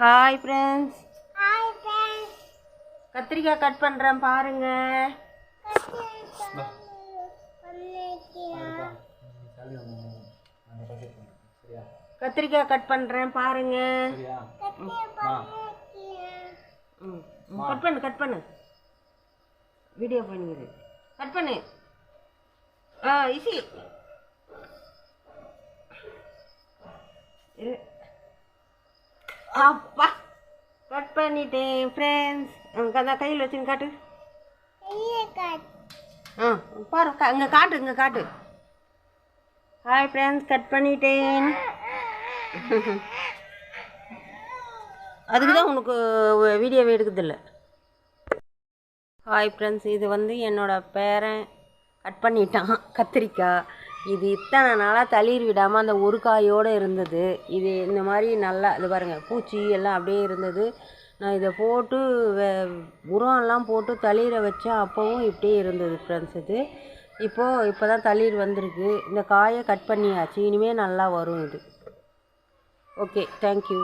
Hi friends hi friends கத்திரிக்காய் cut பண்ணுறேன் பாருங்க. கத்திரிக்காய் கட் பண்ணுறேன் பாருங்க. ம் கட் பண்ணு கட் பண்ணு. வீடியோ பண்ணிடு. கட் பண்ணு. ஆ ஈஸி இரு. அப்பா கட் பண்ணிட்டேன் ஃப்ரெண்ட்ஸ் அங்கே கையில் வச்சுன்னு காட்டு. ஆ பாரு இங்கே காட்டு இங்கே காட்டு. ஹாய் ஃப்ரெண்ட்ஸ் கட் பண்ணிட்டேன். அதுக்கு தான் உனக்கு வீடியோ எடுக்குதில்ல ஹாய் ஃப்ரெண்ட்ஸ் இது வந்து என்னோட பேரன். கட் பண்ணிட்டான் கத்திரிக்காய். இது இத்தனை நாளாக தளிர் விடாமல் அந்த ஒரு காயோடு இருந்தது. இது இந்த மாதிரி நல்லா இது பாருங்கள் பூச்சி எல்லாம் அப்படியே இருந்தது. நான் இதை போட்டு வே உரம்லாம் போட்டு தளிரை வச்சேன் அப்போவும் இப்படியே இருந்தது ஃப்ரெண்ட்ஸ் இது. இப்போது இப்போ தான் தளிர் வந்திருக்கு. இந்த காயை கட் பண்ணியாச்சு. இனிமேல் நல்லா வரும் இது. Okay thank you